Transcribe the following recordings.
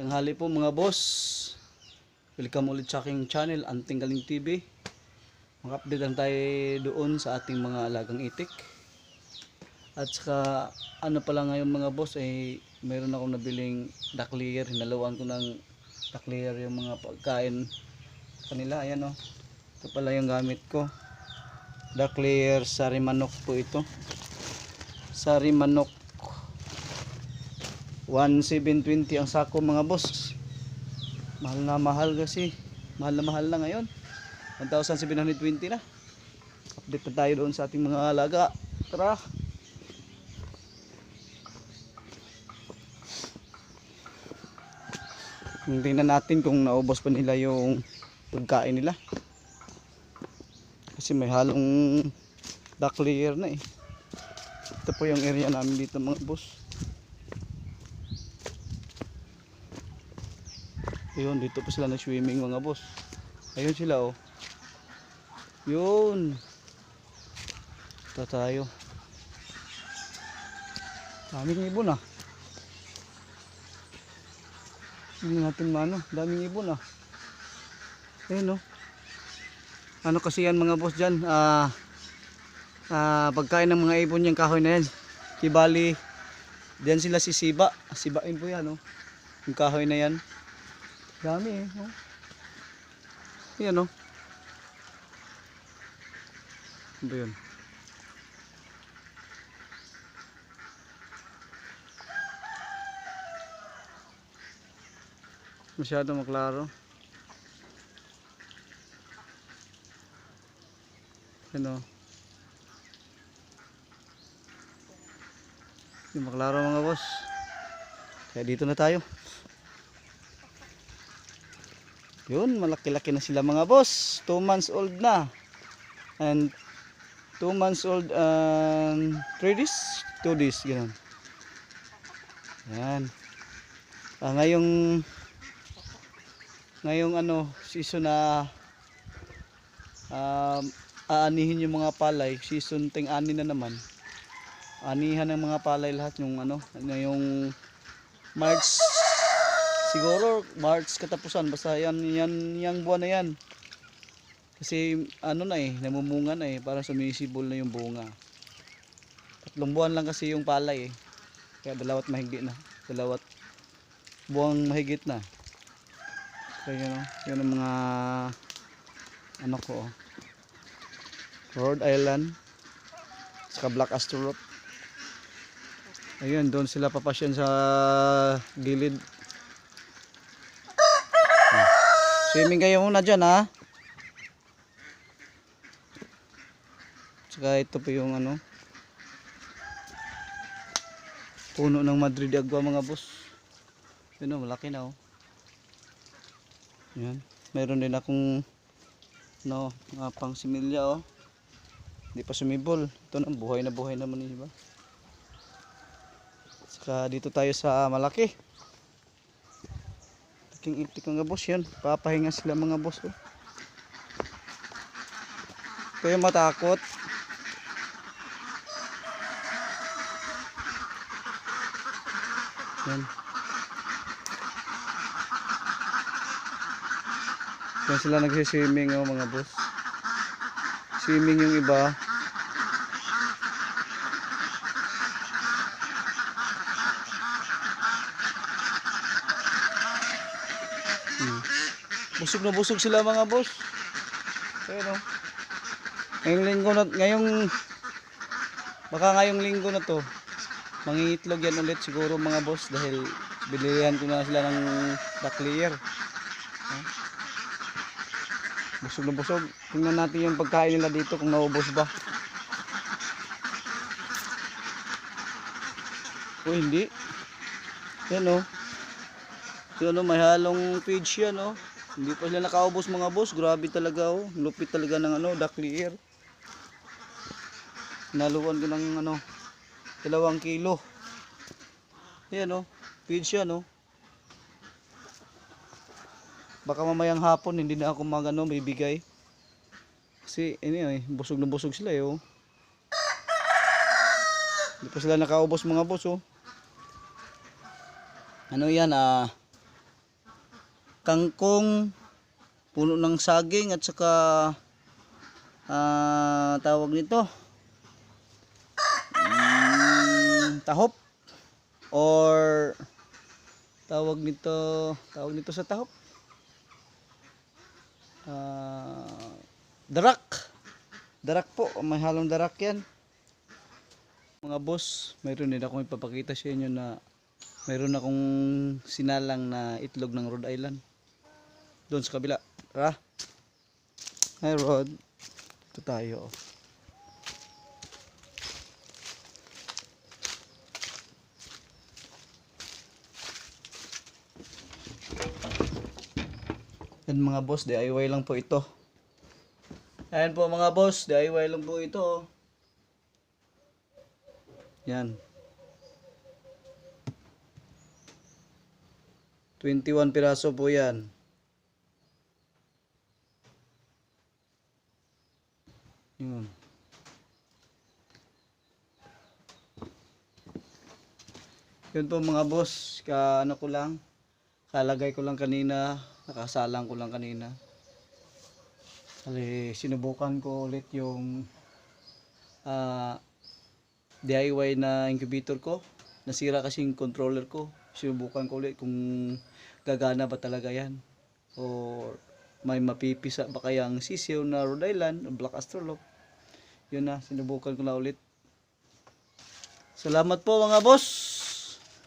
Tanghali po mga boss. Welcome ulit sa aking channel, Anting Galing TV. Mag-update lang tayo doon sa ating mga alagang itik. At saka ano pala ngayon mga boss ay mayroon akong nabiling duck layer. Hinaluan ko ng duck layer yung mga pagkain kanila. Ayan o. Ito pala yung gamit ko. Duck layer sari manok po ito. Sari manok 1720 ang sako mga boss. Mahal na mahal kasi. Mahal na mahal na ngayon. 1,720 na. Update pa tayo doon sa ating mga alaga. Tara. Tingnan natin kung naubos pa nila yung pagkain nila. Kasi may halong duck layer na eh. Ito po yung area namin dito mga boss. Ayun, dito po sila nag-swimming mga boss. Ayun sila oh. Yun. Ito tayo. Daming ibon ah. Hindi natin mano. Daming ibon ah. Ayun oh. Ano kasi yan mga boss dyan? Ah, ah, pagkain ng mga ibon yung kahoy na yan. Kibali, diyan sila sisiba. Sibain po yan oh. Yung kahoy na yan. Dami eh. Oh. Yan oh. Ano yun? Masyado maklaro. Yan oh. Yung maklaro mga boss. Kaya dito na tayo. Yun, malaki-laki na sila mga boss. 2 months old na. And 2 months old and 3 days, 2 days, ganun. Yan. Ah, ngayong ngayong ano, season na um, aanihin yung mga palay, season ting ani na naman. Anihan ng mga palay lahat yung ano, yung March siguro March katapusan basta yan yan yang buwan na yan. Kasi ano na eh namumunga na eh para sumisibol na yung bunga. Tatlong buwan lang kasi yung palay eh. Kaya dalawat mahigit na dalawat buwang mahigit na. Kaya yun, oh, yun ang mga ano ko oh. Rhode Island saka Black Astrolot ayun doon sila papasyan sa gilid Swimming kayo muna dyan ha. Tsaka ito po yung ano. Puno ng Madrid Agua mga boss. Yun o, malaki na oh. Yan. Meron din akong no, mga pang similya oh. Hindi pa sumibol. Ito na, buhay na buhay naman yun, diba? Saka dito tayo sa malaki. King itik mga boss yan. Papahinga sila mga boss. Oh. Kayo matakot. Yan. Yan sila nagsiswimming oh mga boss. Swimming yung iba. Busog na busog sila mga boss. Ayun oh. Ngayong linggo na, ngayong baka ngayong linggo na to. Mangingitlog yan ulit siguro mga boss dahil bilihan ko na sila ng layer. Oh. Busog na busog. Tingnan natin yung pagkain nila dito kung naubos ba. O hindi. Yan oh. Yan oh, may halong page yan oh. Hindi pa sila nakaubos mga boss. Grabe talaga oh. Lupit talaga ng ano, duck layer. Naluwan ko ng ano, dalawang kilo. Yan oh. Page yan oh. Baka mamayang hapon hindi na ako magano bibigay. Kasi ini eh, busog na busog sila eh oh. Hindi pa sila nakaubos mga boss oh. Ano yan ah kangkong, puno ng saging at saka ah, tawag nito? Mm, tahop or tawag nito tawag nito sa tahop? Ah, darak. Darak po may halong darak yan. Mga boss mayroon din akong ipapakita sa inyo na mayroon akong sinalang na itlog ng Rhode Island doon sa kabila tara hi Rod ito tayo yan mga boss DIY lang po ito Ayan po mga boss, DIY lang po ito. oh. Yan. 21 piraso po yan. Yun. Yun po mga boss, ka ano ko lang, kalagay ko lang kanina, nakasalang ko lang kanina. Kasi sinubukan ko ulit yung ah, DIY na incubator ko. Nasira kasi yung controller ko. Sinubukan ko ulit kung gagana ba talaga yan. O may mapipisa ba kaya ang sisiw na Rhode Island Black Astrolop. Yun na, sinubukan ko na ulit. Salamat po mga boss.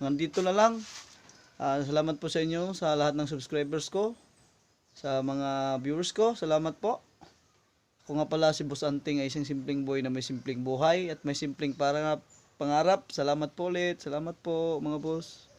Nandito na lang. Ah, salamat po sa inyo sa lahat ng subscribers ko sa mga viewers ko. Salamat po. Ako nga pala si Boss Anting ay isang simpleng boy na may simpleng buhay at may simpleng para pangarap. Salamat po ulit. Salamat po mga boss.